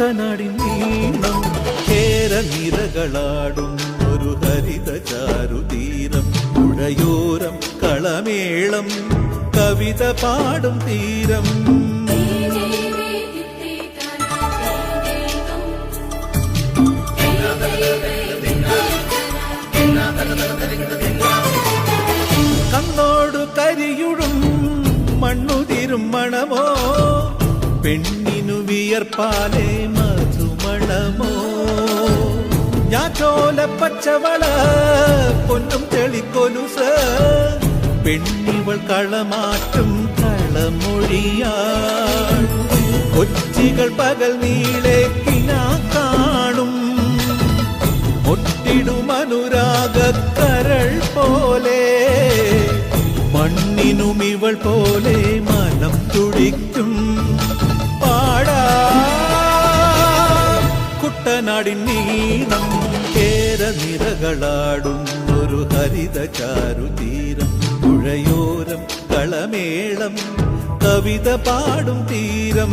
കുട്ടനാടിൻ നീളം കേര നിരകളാടും ഒരു ഹരിത ചാരുതീരം പുഴയോരം കളമേളം കവിത പാടും തീരം. വിയർപ്പാലെ മധുമണമോ ഞാറ്റോല പച്ചവള പൊന്നും തെളിക്കൊലുസ് പെണ്ണിവൾ കളമാറ്റും കളമൊഴിയാ കൊച്ചികൾ പകൽ നീളെ കിനാ കാണും ഒട്ടിടുമനുരാഗക്കരൾ പോലെ മണ്ണിനും ഇവൾ പോലെ ഒരു ഹരിത ചാരുതീരം പുഴയോരം കളമേളം കവിത പാടും തീരം.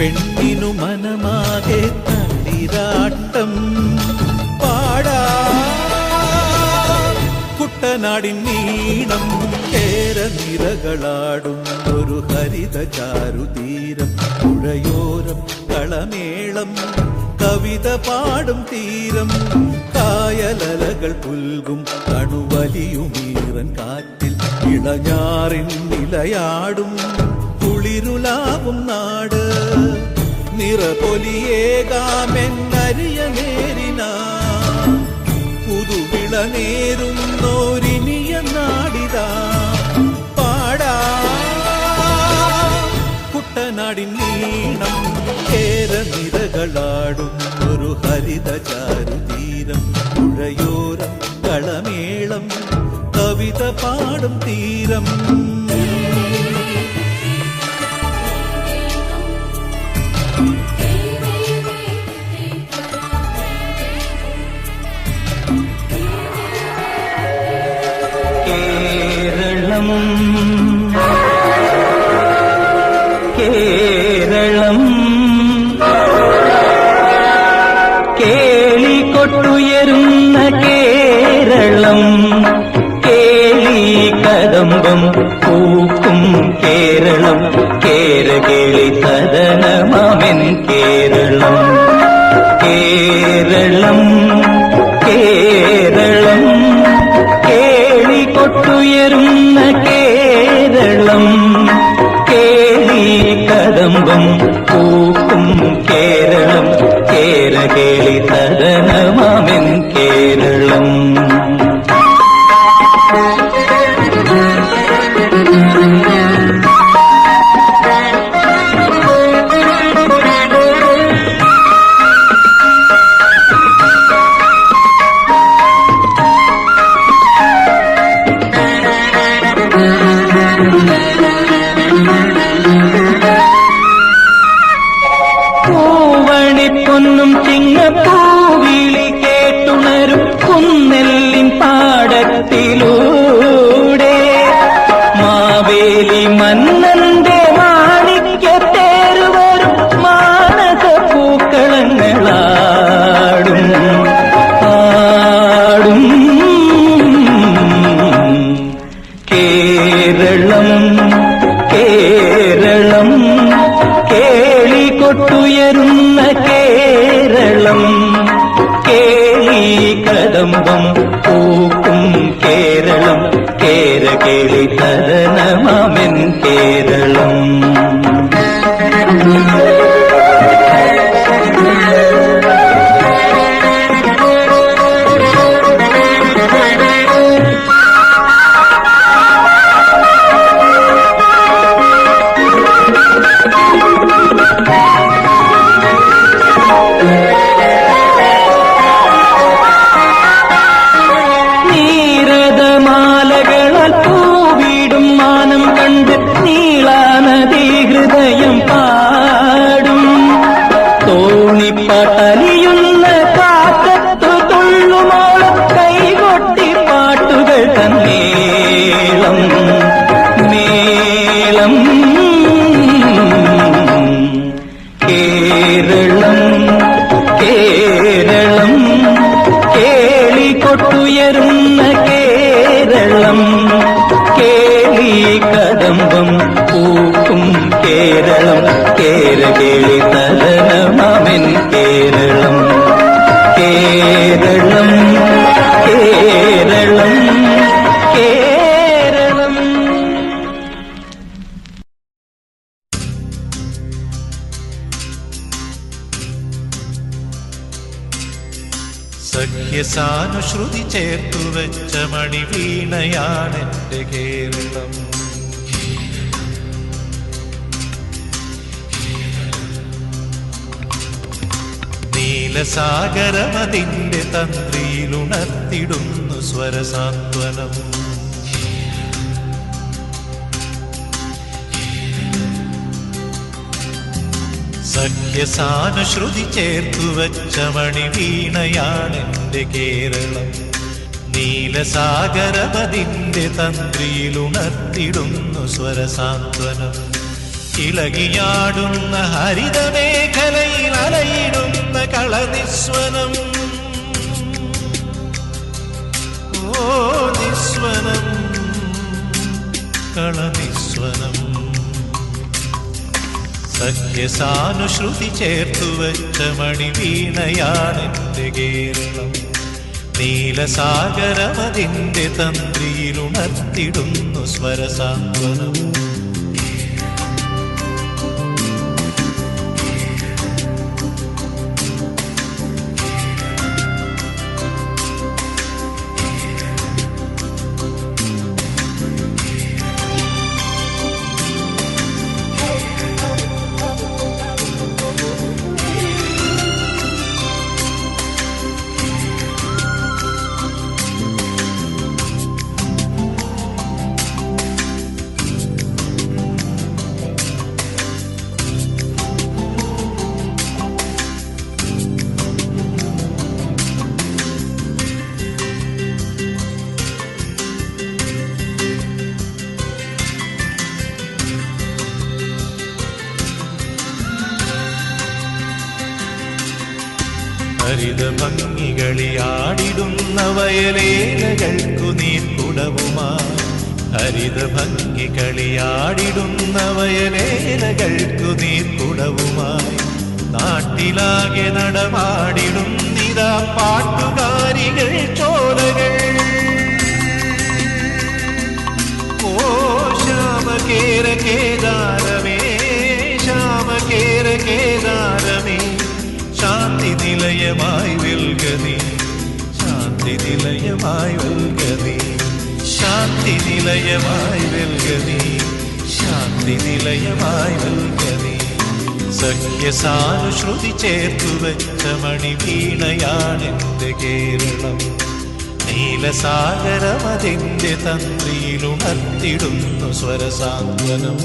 പെണ്ണിനു മനമാകെ തളിരാട്ടം പാടാ കുട്ടനാടിൻ നീണം കേര നിരകളാടും ഒരു ഹരിത ചാരുതീരം പുഴയോരം കളമേളം കവിത പാടും തീരം കായലലകൾ പുൽകും കണുവലിയുമീറൻ കാറ്റിൽ ഇളഞ്ഞാറിൻ നിലയാടും കുളിരുലാവും നാട്. നിറപൊലിയേകാമെന്നരിയ നേരിന പുതുവിള നേരുന്നോരിനിയ നാടിതാ പാടാ. കുട്ടനാടിൻ നീണം ഏറെ നിരകളാടും ഒരു ഹരിത ചാരുതീരം പുഴയോരം കളമേളം കവിത പാടും തീരം. കേരളം കേരളം കേളി കദംബം പൂക്കും പാട്ടുകൾ തന്നേളം മേളം കേരളം കേരളം കേളി കൊട്ടുയരുന്ന കേരളം കേളി കദംബം പൂക്കും കേരളം കേരകേളി തരനമാമെൻ കേരളം കേരളം സഖ്യസാനുശ്രുതി ചേർത്തു വെച്ച മണി വീണയാണ് എന്റെ കേരളം. നീലസാഗരമതിന്റെ തന്ത്രിയിലുണർത്തിടുന്നു സ്വരസാന്ത്വനം. സഖ്യസാനുശ്രുതി ചേർത്തു വച്ച മണിവീണയാണെന്റെ കേരളം നീലസാഗരപതിന്റെ തന്ത്രിയിലുണർത്തിടുന്നു സ്വരസാന്ത്വനം. ഇളകിയാടുന്ന ഹരിതമേഖലയിൽ അലയിടുന്ന കളനിസ്വനം. ഓ നിസ്വനം. കളനിസ്വനം. സഖ്യസാനുശ്രുതി ചേർത്തു വെച്ച മണിവീണയാണെന്റെ കേരളം നീലസാഗരമതിന്റെ തന്ത്രിയിലുണർത്തിടുന്നു സ്വരസാന്ത്വനം ഹരിത ഭംഗികളിയാടിടുന്ന വയലേലകൾക്കു നീർക്കുടവുമായി ഹരിത ഭംഗികളിയാടിടുന്ന വയലേലകൾക്കു നീർക്കുടവുമായി നാട്ടിലാകെ നടമാടിടും നിതാ പാട്ടുകാരികൾ ചോലകൾ. ഓ ശ്യാമകേര കേദാരമേ നിലയമായി വെൽകനി ശാന്തി നിലയമായി വെൽകനി ശാന്തി നിലയമായി വെൽകനി സഖ്യസാനുശ്രുതി ചേർത്തു വെച്ച മണിവീണയാണെന്റെ കേരളം. നീലസാഗരമതിന്റെ തന്ത്രിയിലുണർത്തിടുന്നു സ്വരസാന്ത്വനം.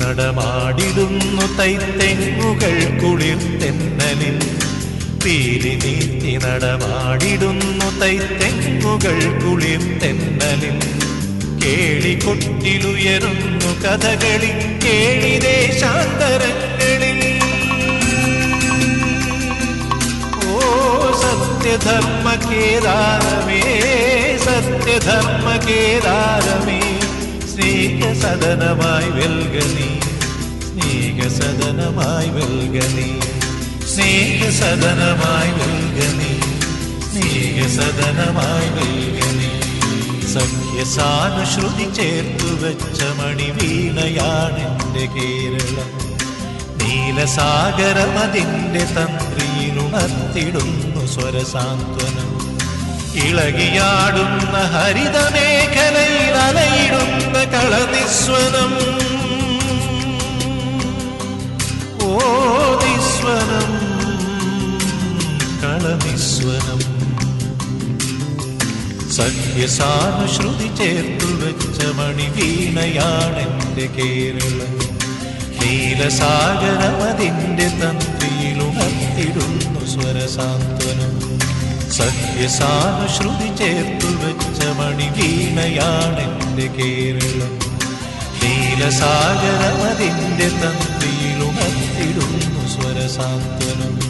നടമാടിടുന്നു തൈത്തെങ്ങുകൾ കുളിർത്തെന്നലിൽ പീലി നീത്തി നടമാടിടുന്നു തൈത്തെങ്ങുകൾ കുളിർത്തെന്നലിൽ കേളിക്കൊട്ടിലുയരുന്നു കഥകളിൽ കേളിതേ കേളിദേശാന്തരങ്ങളിൽ ഓ സത്യധർമ്മ കേദാരമേ സത്യധർമ്മ കേദാരമേ സ്നേഹസദനമായി വെൽകനി സ്നേഹസദനമായി വെൽകനി സ്നേഹസദനമായി വെൽകനി സ്നേഹസദനമായി വെൽകനി സഖ്യസാനുശ്രുതി ചേർത്തു വെച്ച മണിവീണയാണെന്റെ കേരളം. നീലസാഗരമതിന്റെ തന്ത്രിയിലുണർത്തിടുന്നു സ്വരസാന്ത്വനം. ഇളകിയാടുന്ന ഹരിതമേഖലയിൽ അലയിടുന്ന കളനിസ്വനം. ഓ നിസ്വനം കളനിസ്വനം. സഖ്യസാനുശ്രുതി ചേർത്തു വെച്ച മണിവീണയാണെന്റെ കേരളം. നീലസാഗരമതിന്റെ തന്ത്രിയിലുണർത്തിടുന്നു സ്വരസാന്ത്വനം. സഖ്യസാനുശ്രുതി ചേർത്തു വെച്ച മണിവീണയാണെന്റെ കേരളം. നീലസാഗരമതിന്റെ തന്ത്രിയിലുണർത്തിടുന്നു സ്വരസാന്ത്വനം.